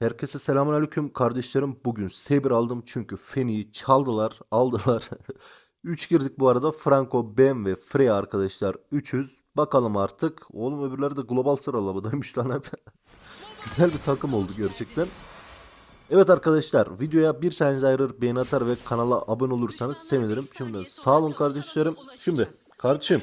Herkese selamünaleyküm kardeşlerim. Bugün Saber aldım çünkü Feni'yi çaldılar, aldılar. 3 girdik bu arada. Franco, Ben ve Freya arkadaşlar 300. Bakalım artık. Oğlum öbürleri de global sıralamadaymış lan hep. Güzel bir takım oldu gerçekten. Evet arkadaşlar videoya bir saniye ayırır beğeni atar ve kanala abone olursanız sevinirim. Şimdi sağ olun kardeşlerim. Şimdi kardeşim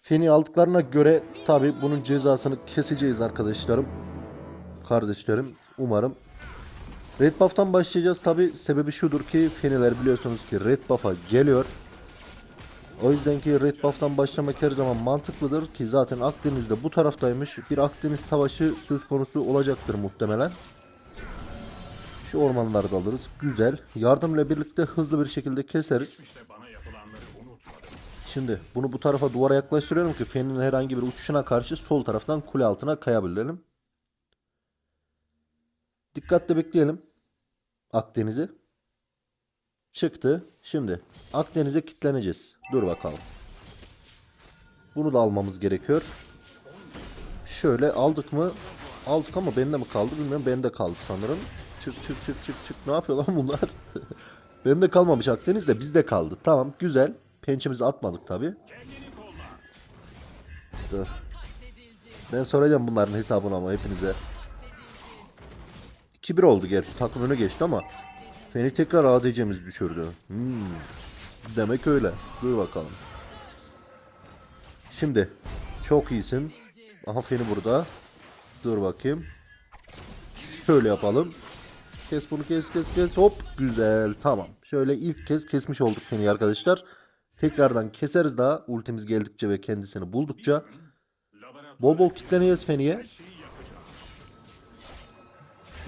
Feni aldıklarına göre tabi bunun cezasını keseceğiz arkadaşlarım kardeşlerim. Umarım. Red Buff'tan başlayacağız. Tabi sebebi şudur ki Feniler biliyorsunuz ki Red Buff'a geliyor. O yüzden ki Red Buff'tan başlamak her zaman mantıklıdır ki zaten Akdeniz'de bu taraftaymış. Bir Akdeniz savaşı söz konusu olacaktır muhtemelen. Şu ormanları da alırız. Güzel. Yardımla birlikte hızlı bir şekilde keseriz. Şimdi bunu bu tarafa duvara yaklaştırıyorum ki Fen'in herhangi bir uçuşuna karşı sol taraftan kule altına kayabilelim. Dikkatle bekleyelim. Akdeniz'i. Çıktı. Şimdi Akdeniz'e kilitleneceğiz. Dur bakalım. Bunu da almamız gerekiyor. Şöyle aldık mı? Aldık ama bende mi kaldı bilmiyorum. Bende kaldı sanırım. Çık çık çık çık çık. Ne yapıyor lan bunlar? bende kalmamış Akdeniz de bizde kaldı. Tamam güzel. Pençemizi atmadık tabi. Dur. Ben soracağım bunların hesabını ama hepinize. 2-1 oldu gerçi. Takım öne geçti ama Feni tekrar ADC'miz düşürdü. Hmm. Demek öyle. Dur bakalım. Şimdi çok iyisin. Aha Feni burada. Dur bakayım. Şöyle yapalım. Kes bunu kes kes kes. Hop güzel tamam. Şöyle ilk kez kesmiş olduk Feni'yi arkadaşlar. Tekrardan keseriz daha ultimiz geldikçe ve kendisini buldukça. Bol bol kitleneceğiz Feni'ye.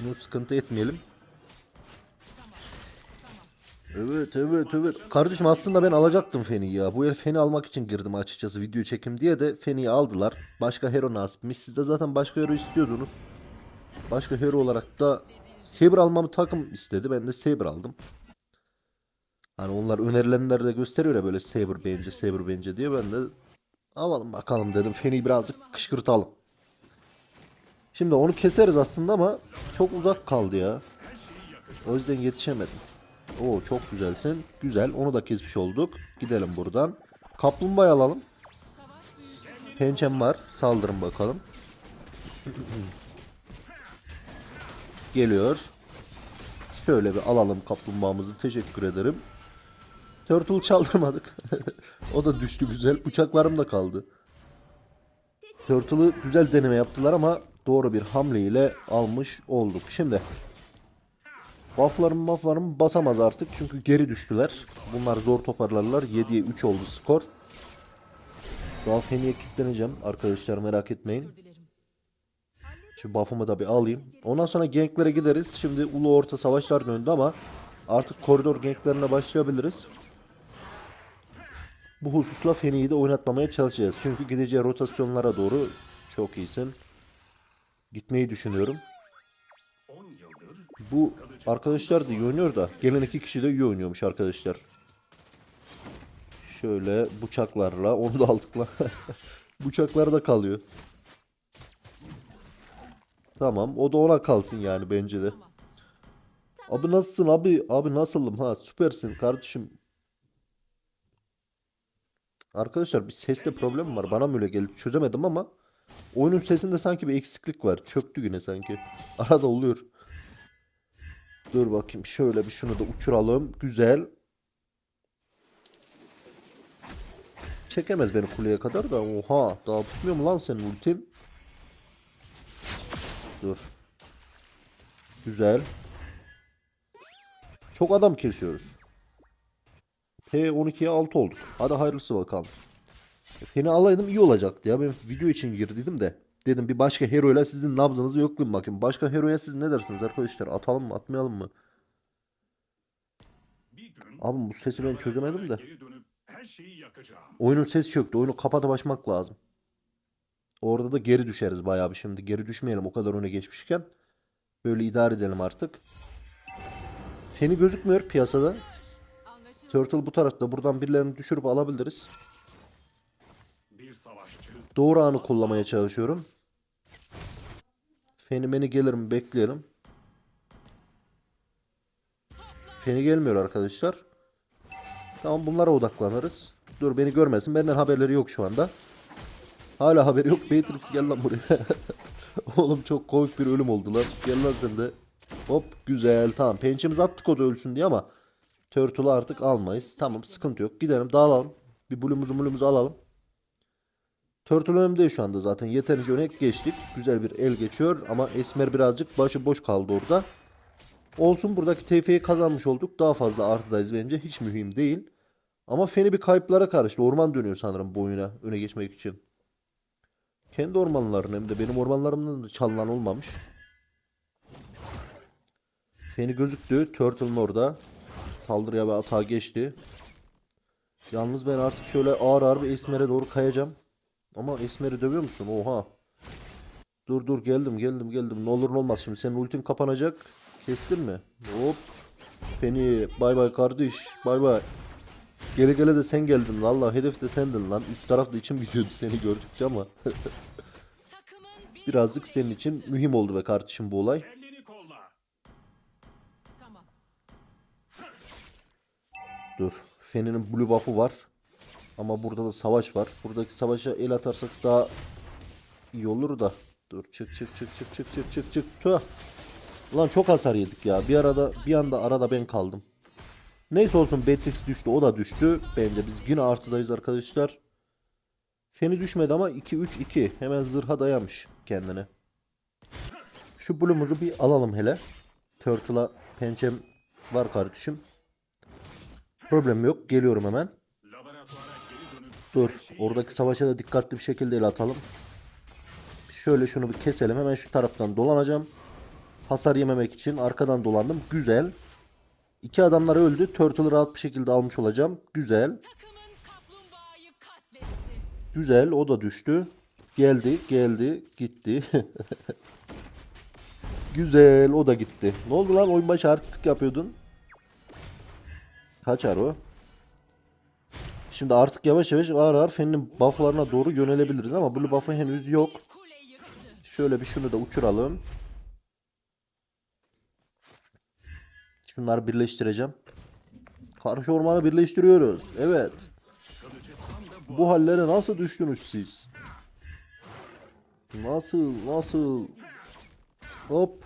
Bunu sıkıntı etmeyelim. Evet evet evet. Kardeşim aslında ben alacaktım Feni'yi ya. Bu el Feni almak için girdim açıkçası video çekim diye de Feni'yi aldılar. Başka hero nasipmiş. Siz de zaten başka hero istiyordunuz. Başka hero olarak da Saber almamı takım istedi. Ben de Saber aldım. Hani onlar önerilenler de gösteriyor ya böyle Saber bence Saber bence diye ben de alalım bakalım dedim. Feni'yi birazcık kışkırtalım. Şimdi onu keseriz aslında ama çok uzak kaldı ya. O yüzden yetişemedim. Oo çok güzelsin. Güzel. Onu da kesmiş olduk. Gidelim buradan. Kaplumbağa alalım. Pençem var. Saldırın bakalım. Geliyor. Şöyle bir alalım kaplumbağamızı. Teşekkür ederim. Turtle çaldırmadık. o da düştü güzel. Bıçaklarım da kaldı. Turtle'ı güzel deneme yaptılar ama doğru bir hamle ile almış olduk. Şimdi bufflarım bufflarım basamaz artık çünkü geri düştüler. Bunlar zor toparlarlar. 7'ye 3 oldu skor. Daha Feni'ye kilitleneceğim arkadaşlar merak etmeyin. Şu buff'ımı da bir alayım. Ondan sonra ganklere gideriz. Şimdi ulu orta savaşlar döndü ama artık koridor ganklerine başlayabiliriz. Bu hususla Feni'yi de oynatmamaya çalışacağız. Çünkü gideceği rotasyonlara doğru çok iyisin. Gitmeyi düşünüyorum. Bu arkadaşlar da iyi oynuyor da gelen iki kişi de iyi oynuyormuş arkadaşlar. Şöyle bıçaklarla onu da aldık lan. Bıçaklar da kalıyor. Tamam o da ona kalsın yani bence de. Abi nasılsın abi? Abi nasılım ha süpersin kardeşim. Arkadaşlar bir sesle problem var. Bana mı öyle gelip çözemedim ama oyunun sesinde sanki bir eksiklik var. Çöktü yine sanki. Arada oluyor. Dur bakayım şöyle bir şunu da uçuralım. Güzel. Çekemez beni kuleye kadar da. Oha daha tutmuyor mu lan senin ultin? Dur. Güzel. Çok adam kesiyoruz. P12'ye 6 olduk. Hadi hayırlısı bakalım. Feni alaydım iyi olacaktı ya. Ben video için girdiydim de. Dedim bir başka heroyla sizin nabzınızı yoklayayım bakayım. Başka heroya siz ne dersiniz arkadaşlar? Atalım mı atmayalım mı? Abi bu sesi ben çözemedim de. Oyunun sesi çöktü. Oyunu kapatıp açmak lazım. Orada da geri düşeriz bayağı bir şimdi. Geri düşmeyelim o kadar öne geçmişken. Böyle idare edelim artık. Feni gözükmüyor piyasada. Turtle bu tarafta. Buradan birilerini düşürüp alabiliriz. Doğru anı kullanmaya çalışıyorum. Fenimeni gelir mi bekleyelim. Feni gelmiyor arkadaşlar. Tamam bunlara odaklanırız. Dur beni görmesin. Benden haberleri yok şu anda. Hala haberi yok. Matrix gel lan buraya. Oğlum çok komik bir ölüm oldu lan. Gel lan sen de. Hop güzel tamam. Pençemizi attık o da ölsün diye ama Turtle'ı artık almayız. Tamam sıkıntı yok. Gidelim dağılalım. Bir bulumuzu mulumuzu alalım. Turtle önümde şu anda zaten. Yeterince öne geçtik. Güzel bir el geçiyor ama Esmer birazcık başı boş kaldı orada. Olsun buradaki TF'yi kazanmış olduk. Daha fazla artıdayız bence. Hiç mühim değil. Ama Feni bir kayıplara karıştı. Orman dönüyor sanırım bu oyuna öne geçmek için. Kendi ormanlarının hem de benim ormanlarımdan da çalınan olmamış. Feni gözüktü. Turtle'ın orada. Saldırıya ve atağa geçti. Yalnız ben artık şöyle ağır ağır bir Esmer'e doğru kayacağım. Ama Esmer'i dövüyor musun? Oha. Dur dur geldim geldim geldim. Ne olur ne olmaz şimdi. Senin ultin kapanacak. Kestin mi? Hop. Feni bay bay kardeş. Bay bay. Gele gele de sen geldin. Valla hedef de sendin lan. Üst tarafta içim gidiyordu seni gördükçe ama. Birazcık senin için mühim oldu be kardeşim bu olay. Dur. Feni'nin blue buff'u var. Ama burada da savaş var. Buradaki savaşa el atarsak daha iyi olur da. Dur çık çık çık çık çık çık çık çık. Tüh. Ulan çok hasar yedik ya. Bir arada bir anda arada ben kaldım. Neyse olsun Betrix düştü. O da düştü. Bence biz yine artıdayız arkadaşlar. Feni düşmedi ama 2-3-2. Hemen zırha dayamış kendine. Şu blue'umuzu bir alalım hele. Turtle'a pençem var kardeşim. Problem yok. Geliyorum hemen. Dur. Oradaki savaşa da dikkatli bir şekilde el atalım. Şöyle şunu bir keselim. Hemen şu taraftan dolanacağım. Hasar yememek için arkadan dolandım. Güzel. İki adamlar öldü. Turtle'ı rahat bir şekilde almış olacağım. Güzel. Güzel. O da düştü. Geldi. Geldi. Gitti. Güzel. O da gitti. Ne oldu lan? Oyun başı artistik yapıyordun. Kaçar o. Şimdi artık yavaş yavaş ağır ağır Fen'in bufflarına doğru yönelebiliriz ama blue buff'ı henüz yok. Şöyle bir şunu da uçuralım. Şunları birleştireceğim. Karşı ormanı birleştiriyoruz. Evet. Bu hallere nasıl düştünüz siz? Nasıl? Nasıl? Hop.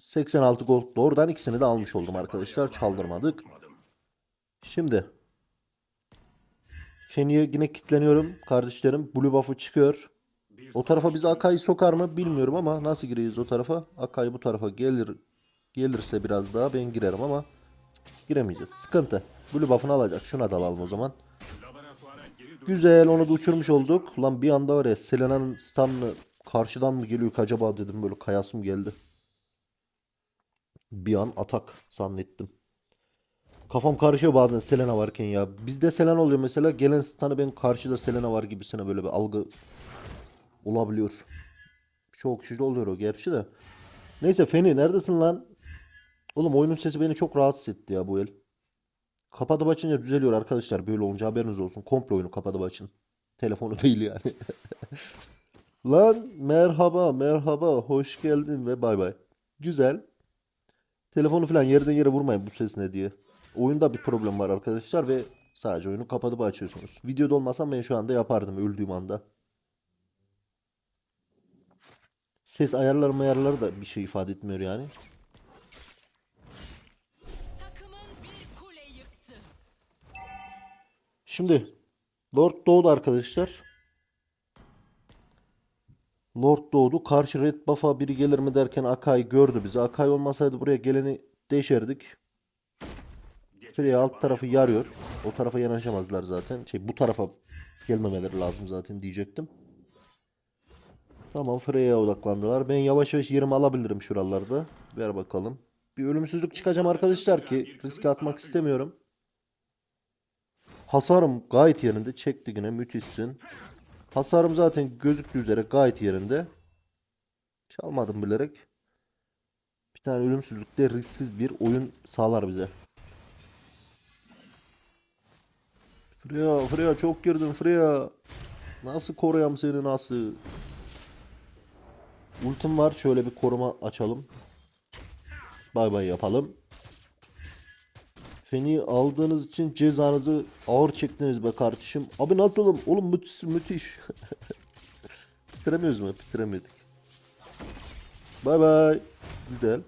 86 gold. Doğrudan ikisini de almış oldum arkadaşlar. Çaldırmadık. Şimdi. Feni'ye yine kilitleniyorum kardeşlerim. Blue buff'ı çıkıyor. O tarafa biz Akai'yi sokar mı bilmiyorum ama nasıl gireceğiz o tarafa? Akai bu tarafa gelir gelirse biraz daha ben girerim ama giremeyeceğiz. Sıkıntı. Blue buff'ını alacak. Şuna da alalım o zaman. Güzel onu da uçurmuş olduk. Lan bir anda var ya Selena'nın stun'ını karşıdan mı geliyor acaba dedim böyle kayasım geldi. Bir an atak zannettim. Kafam karışıyor bazen Selena varken ya. Bizde Selena oluyor mesela gelen stun'ı ben karşıda Selena var gibisine böyle bir algı olabiliyor. Çok kişide oluyor o gerçi de. Neyse Feni neredesin lan? Oğlum oyunun sesi beni çok rahatsız etti ya bu el. Kapatıp açınca düzeliyor arkadaşlar. Böyle olunca haberiniz olsun. Komple oyunu kapatıp açın. Telefonu değil yani. Lan merhaba merhaba hoş geldin ve bay bay. Güzel. Telefonu falan yerden yere vurmayın bu ses ne diye. Oyunda bir problem var arkadaşlar ve sadece oyunu kapatıp açıyorsunuz. Videoda olmasam ben şu anda yapardım öldüğüm anda. Ses ayarları ayarları da bir şey ifade etmiyor yani. Şimdi Lord doğdu arkadaşlar. Lord doğdu. Karşı Red Buff'a biri gelir mi derken Akai gördü bizi. Akai olmasaydı buraya geleni deşerdik. Freya alt tarafı yarıyor. O tarafa yanaşamazlar zaten. Şey bu tarafa gelmemeleri lazım zaten diyecektim. Tamam Freya'ya odaklandılar. Ben yavaş yavaş yerimi alabilirim şuralarda. Ver bakalım. Bir ölümsüzlük çıkacağım arkadaşlar ki riske atmak istemiyorum. Hasarım gayet yerinde. Çekti yine müthişsin. Hasarım zaten gözüktüğü üzere gayet yerinde. Çalmadım bilerek. Bir tane ölümsüzlükte risksiz bir oyun sağlar bize. Freya, Freya çok girdin Freya. Nasıl koruyam seni nasıl? Ultim var. Şöyle bir koruma açalım. Bay bay yapalım. Feni aldığınız için cezanızı ağır çektiniz be kardeşim. Abi nasılım? Oğlum müthiş müthiş. Bitiremiyoruz mu? Bitiremedik. Bay bay. Güzel.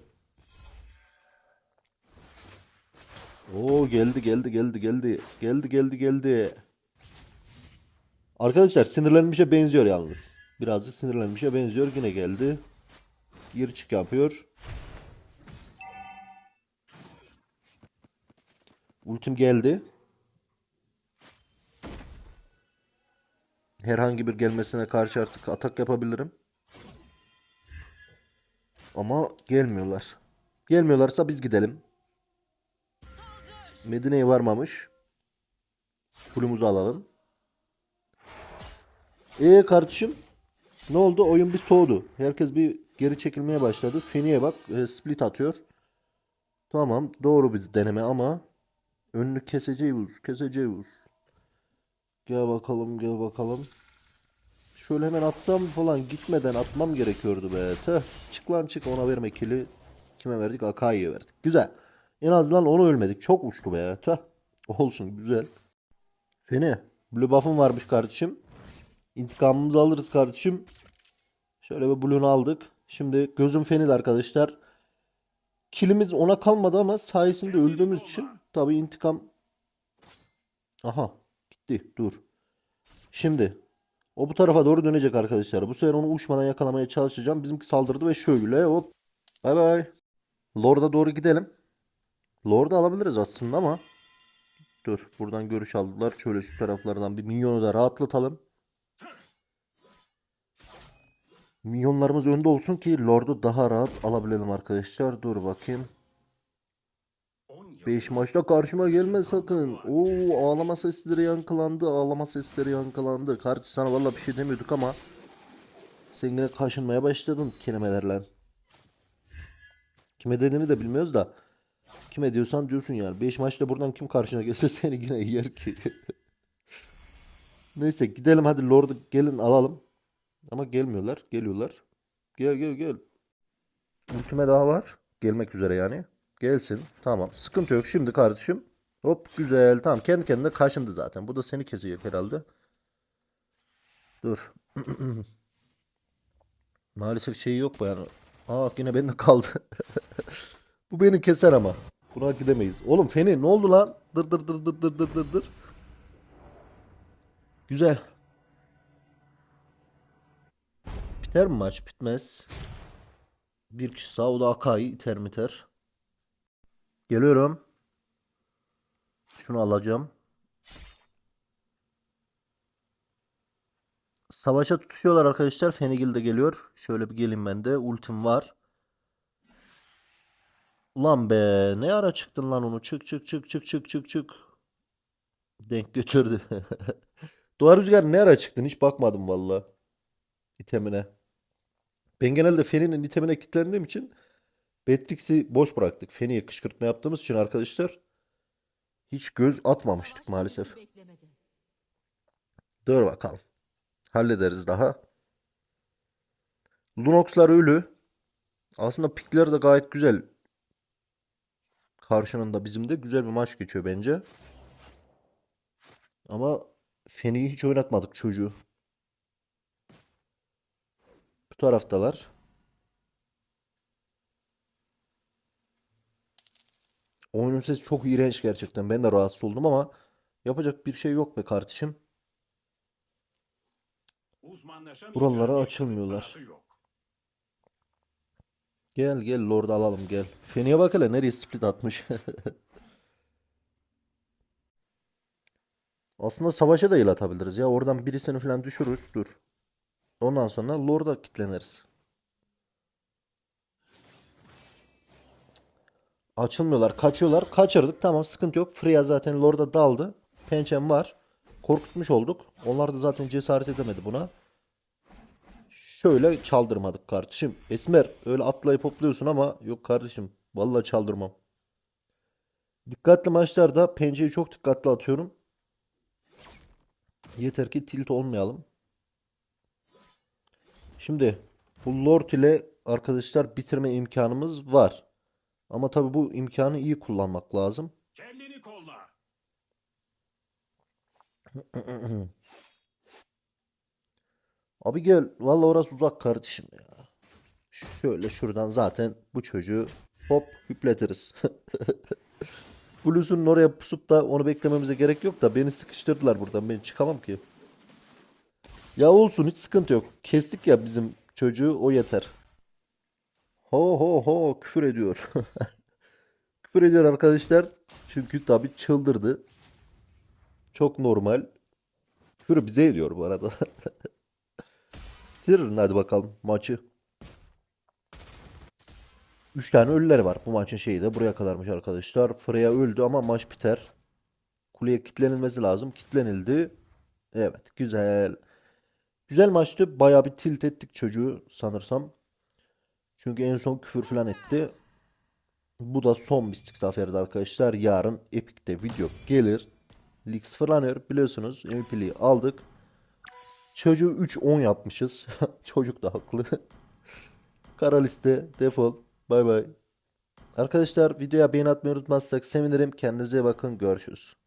Oo geldi geldi geldi geldi. Geldi geldi geldi. Arkadaşlar sinirlenmişe benziyor yalnız. Birazcık sinirlenmişe benziyor. Yine geldi. Gir çık yapıyor. Ultim geldi. Herhangi bir gelmesine karşı artık atak yapabilirim. Ama gelmiyorlar. Gelmiyorlarsa biz gidelim. Medine'ye varmamış. Kulumuzu alalım. E kardeşim ne oldu? Oyun bir soğudu. Herkes bir geri çekilmeye başladı. Feni'ye bak e, split atıyor. Tamam doğru bir deneme ama önünü keseceğiz. Keseceğiz. Gel bakalım gel bakalım. Şöyle hemen atsam falan gitmeden atmam gerekiyordu be. Tüh. Çık lan çık ona verme kili. Kime verdik? Akai'ye verdik. Güzel. En azından onu ölmedik. Çok uçtu be. Tüh. Olsun güzel. Feni. Blue buff'ın varmış kardeşim. İntikamımızı alırız kardeşim. Şöyle bir Blue'nu aldık. Şimdi gözüm Feni'de arkadaşlar. Kilimiz ona kalmadı ama sayesinde öldüğümüz için tabii intikam. Aha gitti dur. Şimdi o bu tarafa doğru dönecek arkadaşlar. Bu sefer onu uçmadan yakalamaya çalışacağım. Bizimki saldırdı ve şöyle hop. Bay bay. Lord'a doğru gidelim. Lord'u alabiliriz aslında ama. Dur buradan görüş aldılar. Şöyle şu taraflardan bir minyonu da rahatlatalım. Minyonlarımız önde olsun ki Lord'u daha rahat alabilelim arkadaşlar. Dur bakayım. 10 yıl 5 maçta karşıma gelme sakın. Oo ağlama sesleri yankılandı. Ağlama sesleri yankılandı. Kardeş sana valla bir şey demiyorduk ama sen yine kaşınmaya başladın kelimelerle. Kime dediğini de bilmiyoruz da. Kime diyorsan diyorsun yani. 5 maçta buradan kim karşına gelse seni yine yer ki. Neyse gidelim hadi Lord'u gelin alalım. Ama gelmiyorlar. Geliyorlar. Gel gel gel. Ultime daha var. Gelmek üzere yani. Gelsin. Tamam. Sıkıntı yok. Şimdi kardeşim. Hop güzel. Tamam. Kendi kendine kaşındı zaten. Bu da seni kesecek herhalde. Dur. Maalesef şey yok bu yani. Aa yine bende kaldı. bu beni keser ama. Buna gidemeyiz. Oğlum Feni ne oldu lan? Dır dır dır dır dır dır dır dır. Güzel. Biter mi maç? Bitmez. Bir kişi sağ o da Akai iter miter. Geliyorum. Şunu alacağım. Savaşa tutuşuyorlar arkadaşlar. Fenigil de geliyor. Şöyle bir gelin ben de. Ultim var. Ulan be ne ara çıktın lan onu? Çık çık çık çık çık çık çık. Denk götürdü. Doğa Rüzgar ne ara çıktın? Hiç bakmadım valla. İtemine. Ben genelde Feni'nin itemine kilitlendiğim için Beatrix'i boş bıraktık. Feni'ye kışkırtma yaptığımız için arkadaşlar hiç göz atmamıştık maalesef. Dur bakalım. Hallederiz daha. Lunox'lar ölü. Aslında pikler de gayet güzel. Karşının bizim de güzel bir maç geçiyor bence. Ama Feni'yi hiç oynatmadık çocuğu. Bu taraftalar. Oyunun sesi çok iğrenç gerçekten. Ben de rahatsız oldum ama yapacak bir şey yok be kardeşim. Buralara açılmıyorlar. Gel gel Lord'u alalım gel. Feni'ye bak hele nereye split atmış. Aslında savaşa da el atabiliriz ya. Oradan birisini falan düşürürüz. Dur. Ondan sonra Lord'a kitleniriz. Açılmıyorlar. Kaçıyorlar. Kaçırdık. Tamam sıkıntı yok. Freya zaten Lord'a daldı. Pençem var. Korkutmuş olduk. Onlar da zaten cesaret edemedi buna. Şöyle çaldırmadık kardeşim. Esmer öyle atlayıp hopluyorsun ama yok kardeşim. Vallahi çaldırmam. Dikkatli maçlarda pencereyi çok dikkatli atıyorum. Yeter ki tilt olmayalım. Şimdi Bu Lord ile arkadaşlar bitirme imkanımız var. Ama tabii bu imkanı iyi kullanmak lazım. Kendini kolla. Abi gel. Vallahi orası uzak kardeşim ya. Şöyle şuradan zaten bu çocuğu hop hüpletiriz. Blues'un oraya pusup da onu beklememize gerek yok da beni sıkıştırdılar buradan. Ben çıkamam ki. Ya olsun hiç sıkıntı yok. Kestik ya bizim çocuğu o yeter. Ho ho ho küfür ediyor. küfür ediyor arkadaşlar. Çünkü tabii çıldırdı. Çok normal. Küfür bize ediyor bu arada. Bitirin hadi bakalım maçı. 3 tane ölüler var. Bu maçın şeyi de buraya kadarmış arkadaşlar. Freya öldü ama maç biter. Kuleye kitlenilmesi lazım. Kitlenildi. Evet güzel. Güzel maçtı. Bayağı bir tilt ettik çocuğu sanırsam. Çünkü en son küfür falan etti. Bu da son mistik zaferdi arkadaşlar. Yarın Epic'te video gelir. Lig sıfırlanıyor biliyorsunuz. MVP'liği aldık. Çocuğu 3-10 yapmışız. Çocuk da haklı. Kara liste defol. Bay bay. Arkadaşlar videoya beğeni atmayı unutmazsak sevinirim. Kendinize bakın. Görüşürüz.